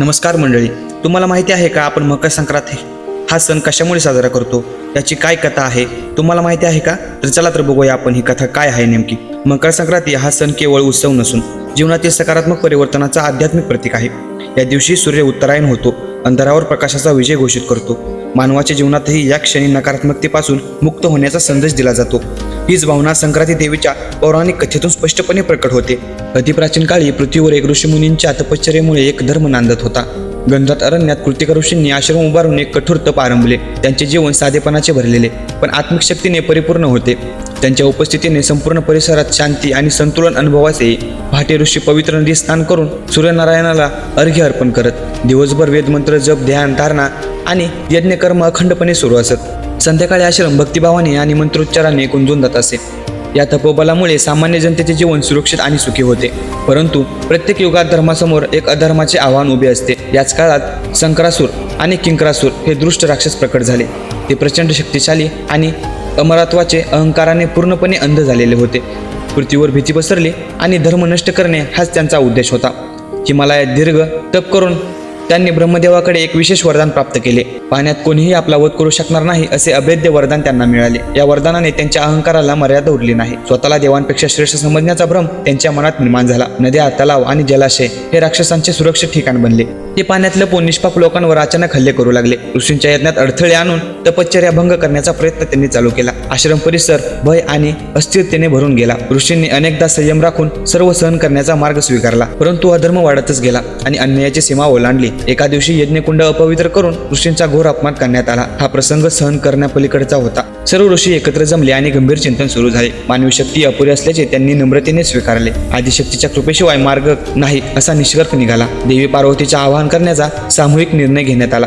नमस्कार मंडळी तुम्हाला माहिती आहे का आपण मकर संक्रांत हा? सण कशामुळे साजरा करतो? याची काय कथा आहे? तुम्हाला माहिती आहे का? तर चला तर बघूया आपण ही कथा काय आहे नेमकी. मकर संक्रांती हा सण केवळ उत्सव नसून जीवनातील सकारात्मक परिवर्तनाचा आध्यात्मिक प्रतीक आहे. या दिवशी सूर्य उत्तरायण होतो. अंधारावर प्रकाशाचा विजय घोषित करतो. मानवाच्या जीवनातही या क्षणी नकारात्मकतेपासून मुक्त होण्याचा संदेश दिला जातो. हीच भावना संक्रांती देवीच्या पौराणिक कथेतून स्पष्टपणे प्रकट होते. अतिप्राचीन काळी पृथ्वीवर एक ऋषीमुनींच्या तपश्चर्येमुळे एक धर्म नांदत होता. गंधात अरण्यात कृतिका ऋषींनी आश्रम उभारून एक कठोर तप आरंभले. त्यांचे जीवन साधेपणाचे भरलेले पण आत्मिक शक्तीने परिपूर्ण होते. त्यांच्या उपस्थितीने संपूर्ण परिसरात शांती आणि संतुलन अनुभवास भाटे ऋषी पवित्र नदी स्नान करून सूर्यनारायणाला अर्घ्य अर्पण करत दिवसभर वेदमंत्र जप ध्यान धारणा आणि यज्ञकर्म अखंडपणे सुरू असत. संध्याकाळी आश्रम भक्तिभावाने आणि मंत्रोच्चाराने गुंजून जात असे. या तपोबलामुळे सामान्य जनतेचे जीवन सुरक्षित आणि सुखी होते. परंतु प्रत्येक युगात धर्मासमोर एक अधर्माचे आव्हान उभे असते. याच काळात संक्रासूर आणि किंकरासूर हे दृष्ट राक्षस प्रकट झाले. ते प्रचंड शक्तिशाली आणि अमरत्वाचे अहंकाराने पूर्णपणे अंध झालेले होते. पृथ्वीवर भीती पसरली आणि धर्म नष्ट करणे हाच त्यांचा उद्देश होता. हिमालयात दीर्घ तप करून त्यांनी ब्रह्मदेवाकडे एक विशेष वरदान प्राप्त केले. पाण्यात कोणीही आपला वध करू शकणार नाही असे अभेद्य वरदान त्यांना मिळाले. या वरदानाने त्यांच्या अहंकाराला मर्यादा उरली नाही. स्वतःला देवांपेक्षा श्रेष्ठ समजण्याचा भ्रम त्यांच्या मनात निर्माण झाला. नद्या तलाव आणि जलाशय हे राक्षसांचे सुरक्षित ठिकाण बनले. ते पाण्यात लपून निष्पाप लोकांवर अचानक हल्ले करू लागले. ऋषींच्या यज्ञात अडथळे आणून तपश्चर्या भंग करण्याचा प्रयत्न त्यांनी चालू केला. आश्रम परिसर भय आणि अस्थिरतेने भरून गेला. ऋषींनी अनेकदा संयम राखून सर्व सहन करण्याचा मार्ग स्वीकारला. परंतु अधर्म वाढतच गेला आणि अन्यायाची सीमा ओलांडली. एका दिवशी यज्ञकुंड अपवित्र करून ऋषींचा घोर अपमान करण्यात आला. हा प्रसंग सहन करण्यापलीकडचा होता. सर्व ऋषी एकत्र जमले आणि गंभीर चिंतन सुरू झाले. मानवी शक्ती अपुरी असल्याचे त्यांनी नम्रतेने स्वीकारले. आदिशक्तीच्या कृपेशिवाय मार्ग नाही असा निष्कर्ष निघाला. देवी पार्वतीचे आवाहन करण्याचा सामूहिक निर्णय घेण्यात आला.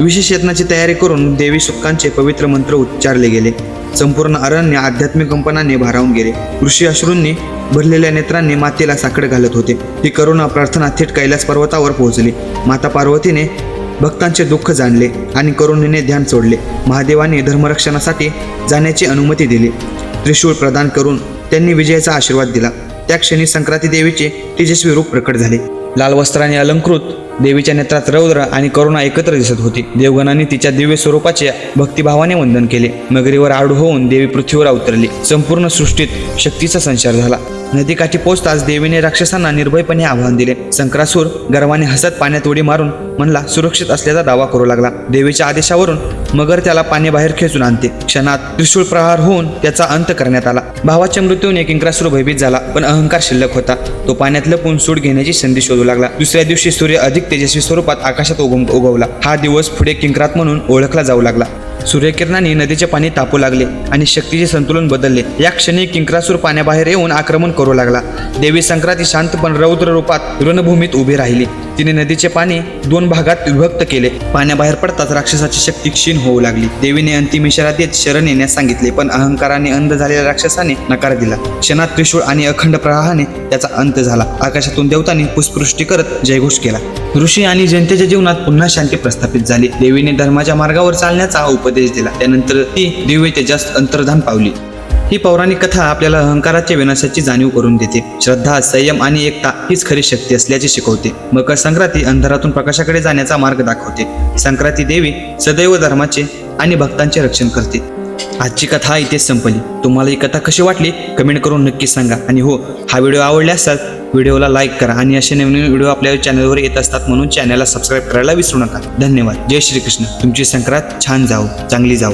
विशेष यत्नाची तयारी करून देवी सुक्कांचे पवित्र मंत्र उच्चारले गेले. संपूर्ण अरण्य आध्यात्मिक कंपनाने भारावून गेले. ऋषी अश्रूंनी भरलेल्या नेत्रांनी मातेला साकडे घालत होते. ही करुणा प्रार्थना थेट कैलास पर्वतावर पोहोचली. माता पार्वतीने भक्तांचे दुःख जाणले आणि करुणेने ध्यान सोडले. महादेवाने धर्मरक्षणासाठी जाण्याची अनुमती दिली. त्रिशूळ प्रदान करून त्यांनी विजयाचा आशीर्वाद दिला. त्या क्षणी संक्रांती देवीचे तेजस्वी रूप प्रकट झाले. लाल वस्त्राने अलंकृत देवीच्या नेत्रात रौद्र आणि करुणा एकत्र दिसत होती. देवगणांनी तिच्या दिव्य स्वरूपाचे भक्तिभावाने वंदन केले. नगरीवर आडू होऊन देवी पृथ्वीवर अवतरली. संपूर्ण सृष्टीत शक्तीचा संचार झाला. नदीकाठी पोचताच देवीने राक्षसांना निर्भयपणे आव्हान दिले. संक्रासूर गर्वाने हसत पाण्यात उडी मारून म्हणला सुरक्षित असल्याचा दावा करू लागला. देवीच्या आदेशावरून मगर त्याला पाण्याबाहेर खेचून आणते. क्षणात त्रिशूळ प्रहार होऊन त्याचा अंत करण्यात आला. भावाच्या मृत्यूने किंक्रासूर भयभीत झाला पण अहंकार शिल्लक होता. तो पाण्यात लपून सूड घेण्याची संधी शोधू लागला. दुसऱ्या दिवशी सूर्य अधिक तेजस्वी स्वरूपात आकाशात उगम उगवला. हा दिवस पुढे किंक्रात म्हणून ओळखला जाऊ लागला. सूर्यकिरणाने नदीचे पाणी तापू लागले आणि शक्तीचे संतुलन बदलले. या क्षणी किंक्रासूर पाण्याबाहेर येऊन आक्रमण करू लागला. देवी संक्रांती शांतपण रौद्र रूपात रणभूमीत उभी राहिली. तिने नदीचे पाणी दोन भागात विभक्त केले. पाण्याबाहेर पडताच राक्षसाची शक्ती क्षीण होऊ लागली. देवीने अंतिम इशारा देत शरण येण्यास सांगितले पण अहंकाराने अंध झालेल्या राक्षसाने नकार दिला. क्षणात त्रिशूळ आणि अखंड प्रवाहाने त्याचा अंत झाला. आकाशातून देवतांनी पुष्पृष्टी करत जयघोष केला. ऋषी आणि जनतेच्या जीवनात पुन्हा शांती प्रस्थापित झाली. देवीने धर्माच्या मार्गावर चालण्याचा उपदेश दिला. त्यानंतर ती दिव्य तेजात अंतर्धान पावली. ही पौराणिक कथा आपल्याला अहंकाराच्या विनाशाची जाणीव करून देते. श्रद्धा संयम आणि एकता हीच खरी शक्ती असल्याचे शिकवते. मकर संक्रांती अंधारातून प्रकाशाकडे जाण्याचा मार्ग दाखवते. संक्रांती देवी सदैव धर्माचे आणि भक्तांचे रक्षण करते. आजची कथा इथेच संपली. तुम्हाला ही कथा कशी वाटली? कमेंट करून नक्की सांगा. आणि हो हा व्हिडिओ आवडला असाल व्हिडिओला लाईक करा आणि असे नवीन व्हिडिओ आपल्या चॅनलवर येत असतात म्हणून चॅनलला सबस्क्राईब करायला विसरू नका. धन्यवाद. जय श्रीकृष्ण. तुमची संक्रांत छान जाऊ चांगली जाऊ